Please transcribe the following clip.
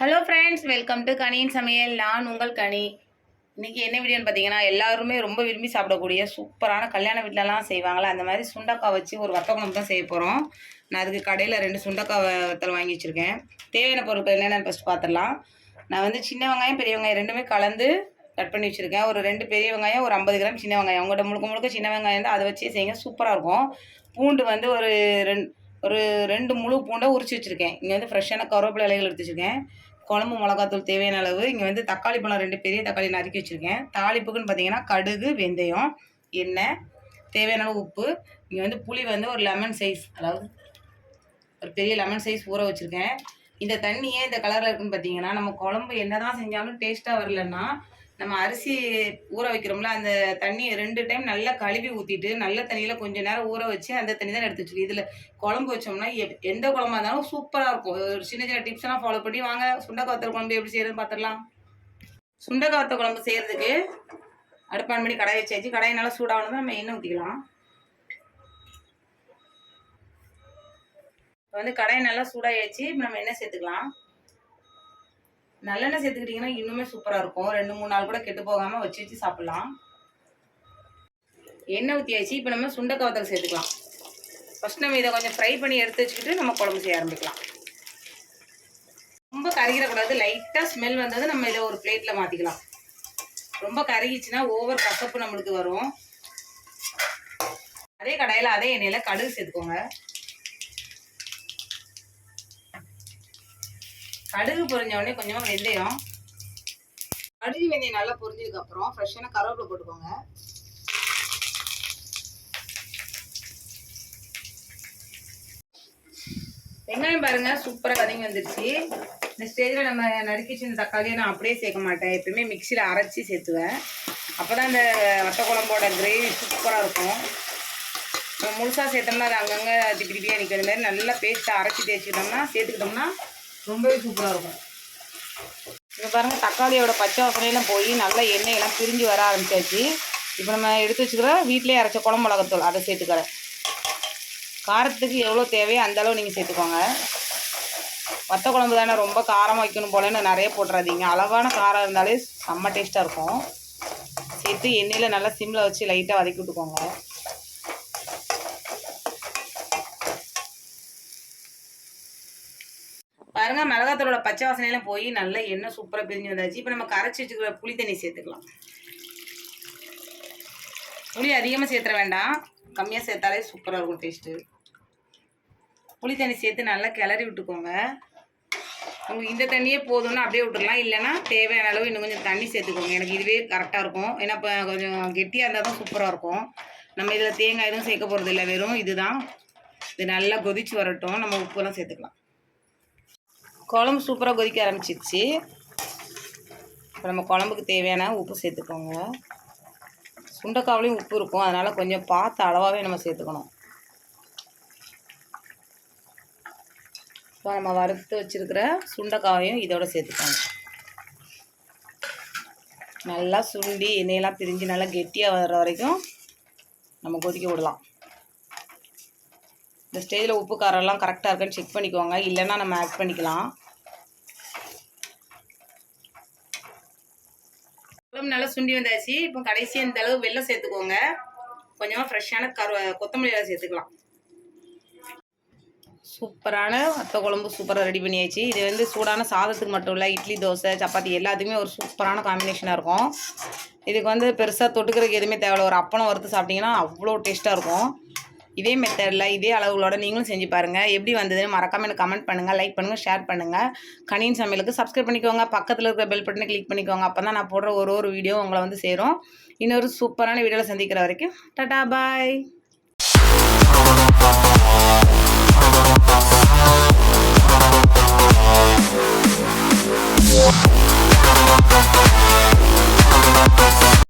Hello friends welcome to கனியின் சமையல் நான் உங்கள் கனி. இன்றைக்கி என்ன வீடியோன்னு பார்த்தீங்கன்னா எல்லாருமே ரொம்ப விரும்பி சாப்பிடக்கூடிய சூப்பரான கல்யாண வீட்டிலலாம் செய்வாங்களே அந்த மாதிரி சுண்டக்காய் வச்சு ஒரு வத்த குழம்பு தான் செய்ய போகிறோம் நான் அதுக்கு கடையில் ரெண்டு சுண்டக்காய் வத்தல் வாங்கி வச்சுருக்கேன். தேவையான பொருட்கள் என்னென்னு ஃபஸ்ட் பார்த்துடலாம் நான் வந்து சின்ன வெங்காயம் பெரிய வெங்காயம் ரெண்டுமே கலந்து கட் பண்ணி வச்சுருக்கேன். ஒரு ரெண்டு பெரிய வெங்காயம் ஒரு ஐம்பது கிராம் சின்ன வெங்காயம். உங்கள்கிட்ட முழுக்க முழுக்க சின்ன வெங்காயம் தான் அதை வச்சு செய்யுங்க சூப்பராக இருக்கும். பூண்டு வந்து ஒரு ரெண்டு ஒரு ரெண்டு முழு பூண்டை உரிச்சு வச்சுருக்கேன். இங்கே வந்து ஃப்ரெஷ்ஷான கருவேப்பிலை இலைகள் எடுத்து வச்சுருக்கேன். குழம்பு மிளகாத்தூள் தேவையான அளவு. இங்கே வந்து தக்காளி பழம் ரெண்டு பெரிய தக்காளி நறுக்கி வச்சுருக்கேன். தாளிப்புக்குன்னு பார்த்தீங்கன்னா கடுகு வெந்தயம் எண்ணெய் தேவையான அளவு உப்பு. இங்கே வந்து புளி வந்து ஒரு லெமன் சைஸ் அதாவது ஒரு பெரிய லெமன் சைஸ் ஊற வச்சுருக்கேன். இந்த தண்ணி ஏன் இந்த கலரில் இருக்குன்னு பார்த்தீங்கன்னா நம்ம குழம்பு என்ன தான் செஞ்சாலும் டேஸ்ட்டாக வரலன்னா நம்ம அரிசி ஊற வைக்கிறோம்ல அந்த தண்ணியை ரெண்டு டைம் நல்லா கழுவி ஊற்றிட்டு நல்ல தண்ணியில் கொஞ்ச நேரம் ஊற வச்சு அந்த தண்ணி தான் எடுத்து வச்சுருக்கு இதில் குழம்பு வச்சோம்னா எப்- எந்த குழம்பா இருந்தாலும் சூப்பராக இருக்கும். ஒரு சின்ன சின்ன டிப்ஸ் எல்லாம் ஃபாலோ பண்ணி வாங்க. சுண்டக்காய் வத்தல் குழம்பு எப்படி செய்யறதுன்னு பார்த்துடலாம் சுண்டக்காய் வத்தல் குழம்பு செய்கிறதுக்கு அடுப்பான் பண்ணி கடாய் வச்சாச்சு. கடாய் நல்லா சூடாகணும் நம்ம எண்ணெய் ஊற்றிக்கலாம் இப்போ வந்து கடாய் நல்லா சூடாகிடுச்சு இப்போ நம்ம எண்ணெய் சேர்த்துக்கலாம். நல்லெண்ணெய் சேர்த்துக்கிட்டிங்கன்னா இன்னுமே சூப்பராக இருக்கும். ரெண்டு மூணு நாள் கூட கெட்டு போகாமல் வச்சு வச்சு சாப்பிட்லாம். எண்ணெய் ஊற்றியாச்சு இப்போ நம்ம சுண்டக்காய் வத்தல் சேர்த்துக்கலாம். ஃபஸ்ட் நம்ம இதை கொஞ்சம் ஃப்ரை பண்ணி எடுத்து வச்சுக்கிட்டு நம்ம குழம்பு செய்ய ஆரம்பிக்கலாம். ரொம்ப கருகிடக்கூடாது. லைட்டாக ஸ்மெல் வந்தது நம்ம இதை ஒரு பிளேட்டில் மாற்றிக்கலாம் ரொம்ப கருகிச்சுன்னா ஓவர் கசப்பு நம்மளுக்கு வரும். அதே கடையில் அதே எண்ணெயில் கடுகு சேர்த்துக்கோங்க. கடுகு பொரிஞ்ச உடனே கொஞ்சமாக வெந்தயம். கடுகு வெந்தயம் நல்லா பொரிஞ்சதுக்கு அப்புறம் ஃப்ரெஷ்ஷான கருவேப்பிலை போட்டுக்கோங்க. வெங்காயம் பாருங்க சூப்பராக கதங்கி வந்துருச்சு. இந்த ஸ்டேஜில் நம்ம நறுக்கி இந்த தக்காளியை நான் அப்படியே சேர்க்க மாட்டேன். எப்பயுமே மிக்சியில் அரைச்சி சேர்த்துவேன். அப்போ தான் இந்த வட்ட குழம்போட கிரேவி சூப்பராக இருக்கும். முழுசாக சேர்த்தோம்னா அது அங்கங்கே திப்பி திப்பியாக நிற்கிற மாதிரி நல்லா பேஸ்ட்டாக அரைச்சி தேய்ச்சிக்கிட்டோம்னா சேர்த்துக்கிட்டோம்னா ரொம்பவே சூப்பராக இருக்கும். இப்போ பாருங்கள் தக்காளியோட பச்சை வசனையெல்லாம் போய் நல்லா எண்ணெயெல்லாம் பிரிஞ்சு வர ஆரம்பிச்சாச்சு. இப்போ நம்ம எடுத்து வச்சுக்கிற வீட்டிலேயே அரைச்ச குழம்பு மிளகாத்தூள் அதை சேர்த்துக்கிறேன். காரத்துக்கு எவ்வளோ தேவையோ அந்த அளவு நீங்கள் சேர்த்துக்கோங்க. வத்த குழம்பு தானே ரொம்ப காரமாக வைக்கணும் போலன்னு நிறைய போட்டுறாதீங்க. அளவான காரம் இருந்தாலே செம்ம டேஸ்ட்டாக இருக்கும். சேர்த்து எண்ணெயில் நல்லா சிம்மில் வச்சு லைட்டாக வதக்கி விட்டுக்கோங்க. பாருங்க மிளகாத்தூளோட பச்சை வாசனையெல்லாம் போய் நல்லா எண்ணெய் சூப்பராக பிரிஞ்சு வந்தாச்சு. இப்போ நம்ம கரைச்சி வச்சுக்கிற புளி தண்ணி சேர்த்துக்கலாம். புளி அதிகமாக சேர்த்துற வேண்டாம். கம்மியாக சேர்த்தாலே சூப்பராக இருக்கும் டேஸ்ட்டு புளி தண்ணி சேர்த்து நல்லா கிளறி விட்டுக்கோங்க. உங்களுக்கு இந்த தண்ணியே போதும்னா அப்படியே விட்டுக்கலாம் இல்லைன்னா தேவையான அளவு இன்னும் கொஞ்சம் தண்ணி சேர்த்துக்கோங்க. எனக்கு இதுவே கரெக்டாக இருக்கும். ஏன்னா இப்போ கொஞ்சம் கெட்டியாக இருந்தால் தான் சூப்பராக இருக்கும். நம்ம இதில் தேங்காய் எதுவும் சேர்க்க போகிறது இல்லை. வெறும் இதுதான். இது நல்லா கொதிச்சு வரட்டும். நம்ம உப்புலாம் சேர்த்துக்கலாம். குழம்பு சூப்பராக கொதிக்க ஆரம்பிச்சிருச்சு. இப்போ நம்ம குழம்புக்கு தேவையான உப்பு சேர்த்துக்கோங்க. சுண்டைக்காவிலையும் உப்பு இருக்கும். அதனால் கொஞ்சம் பார்த்து அளவாகவே நம்ம சேர்த்துக்கணும். இப்போ நம்ம வறுத்து வச்சுருக்கிற சுண்டைக்காவையும் இதோட சேர்த்துக்கோங்க. நல்லா சுண்டி எண்ணெயெல்லாம் பிரிஞ்சு நல்லா கெட்டியாக வர்ற வரைக்கும் நம்ம கொதிக்க விடலாம். இந்த ஸ்டேஜில் உப்பு காரம்லாம் கரெக்டாக இருக்கான்னு செக் பண்ணிக்கோங்க. இல்லைன்னா நம்ம ஆட் பண்ணிக்கலாம். குழம்பு நல்லா சுண்டி வந்தாச்சு. இப்போ கடைசி இந்த அளவு வெள்ளம் சேர்த்துக்கோங்க. கொஞ்சமாக ஃப்ரெஷ்ஷான கரு கொத்தமல்லி சேர்த்துக்கலாம். சூப்பரான வத்த குழம்பு சூப்பராக ரெடி பண்ணியாச்சு. இது வந்து சூடான சாதத்துக்கு மட்டும் இல்லை இட்லி தோசை சப்பாத்தி எல்லாத்துக்குமே ஒரு சூப்பரான காம்பினேஷனாக இருக்கும். இதுக்கு வந்து பெருசாக தொட்டுக்கிறதுக்கு எதுவுமே தேவையில்ல. ஒரு அப்பளம் வறுத்து சாப்பிட்டிங்கன்னா அவ்வளோ டேஸ்ட்டாக இருக்கும். இதே மெத்தடில் இதே அளவுகளோட நீங்களும் செஞ்சு பாருங்கள் எப்படி வந்ததுன்னு மறக்காமல் எனக்கு கமெண்ட் பண்ணுங்கள் லைக் பண்ணுங்கள் ஷேர் பண்ணுங்கள் கனியின் சமையலுக்கு சப்ஸ்கிரைப் பண்ணிக்கோங்க. பக்கத்தில் இருக்கிற பெல் பட்டனை கிளிக் பண்ணிக்கோங்க. அப்போ தான் நான் போடுற ஒரு ஒரு வீடியோ உங்களை வந்து சேரும். இன்னொரு சூப்பரான வீடியோவில் சந்திக்கிற வரைக்கும் டாடா பாய்